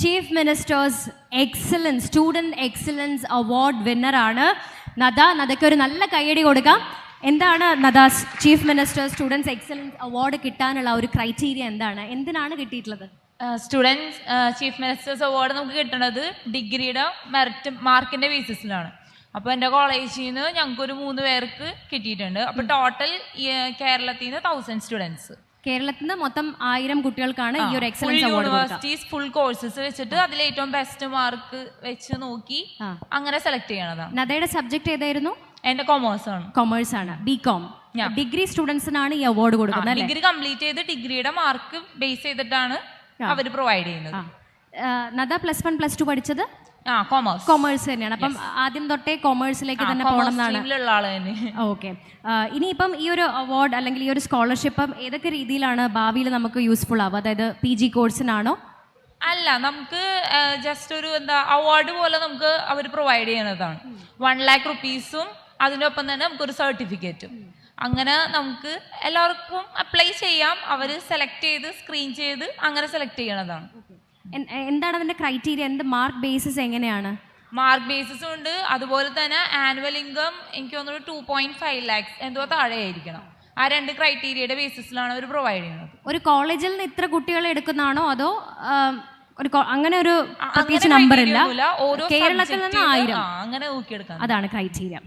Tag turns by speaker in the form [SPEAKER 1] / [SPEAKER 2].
[SPEAKER 1] Chief minister's excellence student excellence award വിന്നറാണ് Nada. നദയ്ക്ക് ഒരു നല്ല കൈയടി കൊടുക്കാം. എന്താണ് Nada chief minister students excellence award കിട്ടാനുള്ള ഒരു ക്രൈറ്റീരിയ എന്താണ്? എന്തിനാണ് കിട്ടിയിട്ടുള്ളത്?
[SPEAKER 2] സ്റ്റുഡൻസ് ചീഫ് മിനിസ്റ്റേഴ്സ് അവാർഡ് നമുക്ക് കിട്ടുന്നത് ഡിഗ്രിയുടെ മെറിറ്റ് മാർക്കിന്റെ ബേസിസിലാണ് അപ്പോൾ എന്റെ കോളേജിൽ നിന്ന് ഞങ്ങൾക്കൊരു മൂന്ന് പേർക്ക് കിട്ടിയിട്ടുണ്ട്. അപ്പോൾ ടോട്ടൽ കേരളത്തിൽ നിന്ന് തൗസൻഡ് സ്റ്റുഡൻസ്
[SPEAKER 1] കേരളത്തിൽ നിന്ന് മൊത്തം ആയിരം കുട്ടികൾക്കാണ് ഈ ഒരു excellence award
[SPEAKER 2] universities full courses വെച്ചിട്ട് അതിൽ ഏറ്റവും ബെസ്റ്റ് മാർക്ക് വെച്ച് നോക്കി
[SPEAKER 1] ആ.
[SPEAKER 2] അങ്ങനെ സെലക്ട് ചെയ്യണതാണ്
[SPEAKER 1] നദയുടെ സബ്ജക്ട് ഏതായിരുന്നു?
[SPEAKER 2] എന്റെ കൊമേഴ്സ് ആണ്.
[SPEAKER 1] കൊമേഴ്സ് ആണ്. B com
[SPEAKER 2] Yeah.
[SPEAKER 1] ഡിഗ്രി സ്റ്റുഡൻസിനാണ് ഈ അവാർഡ് കൊടുക്കുന്നത് അല്ലേ?
[SPEAKER 2] ഡിഗ്രി കംപ്ലീറ്റ് ചെയ്ത് ഡിഗ്രിയുടെ മാർക്ക് ബേസ് ചെയ്തിട്ടാണ് അവർ പ്രൊവൈഡ് ചെയ്യുന്നത്.
[SPEAKER 1] ആ. ആ, Nada plus one plus two പഠിച്ചത്?
[SPEAKER 2] കൊമേഴ്സ്
[SPEAKER 1] കോമേഴ്സ് തന്നെയാണ്. അപ്പം ആദ്യം തൊട്ടേ കൊമേഴ്സിലേക്ക് തന്നെ പോകണം എന്നാണ്. ഓക്കെ ഇനിയിപ്പം ഈ ഒരു അവാർഡ് അല്ലെങ്കിൽ ഈ ഒരു സ്കോളർഷിപ്പ് ഏതൊക്കെ രീതിയിലാണ് ഭാവിയിൽ നമുക്ക് യൂസ്ഫുൾ ആവുക? അതായത് പി ജി കോഴ്സിനാണോ
[SPEAKER 2] അല്ല നമുക്ക് ജസ്റ്റ് ഒരു എന്താ അവാർഡ് പോലെ നമുക്ക് അവർ പ്രൊവൈഡ് ചെയ്യുന്നതാണ്. വൺ ലാക്ക് റുപ്പീസും അതിനൊപ്പം തന്നെ നമുക്കൊരു സർട്ടിഫിക്കറ്റും അങ്ങനെ നമുക്ക് എല്ലാവർക്കും അപ്ലൈ ചെയ്യാം. അവർ സെലക്ട് ചെയ്ത് സ്ക്രീൻ ചെയ്ത് അങ്ങനെ സെലക്ട് ചെയ്യണതാണ്.
[SPEAKER 1] എന്താണ് അതിന്റെ ക്രൈറ്റീരിയ എന്ത് മാർക്ക് ബേസിസ് എങ്ങനെയാണ്?
[SPEAKER 2] മാർക്ക് ബേസിസും ഉണ്ട്. അതുപോലെ തന്നെ ആനുവൽ ഇൻകം എനിക്ക് തോന്നുന്നു ടു പോയിന്റ് ഫൈവ് ലാക്സ് എന്തോ താഴെ ആയിരിക്കണം ആ രണ്ട് ക്രൈറ്റീരിയയുടെ ബേസിസിലാണ് അവർ പ്രൊവൈഡ് ചെയ്യുന്നത്.
[SPEAKER 1] ഒരു കോളേജിൽ നിന്ന് ഇത്ര കുട്ടികളെ എടുക്കുന്നതാണോ? അതോ ഒരു അങ്ങനെ ഒരു പ്രത്യേകിച്ച് നമ്പർ ഇല്ല. കേരളത്തിൽ നിന്ന് ആയിരം.
[SPEAKER 2] അങ്ങനെ നോക്കിയെടുക്കാം.
[SPEAKER 1] അതാണ് ക്രൈറ്റീരിയ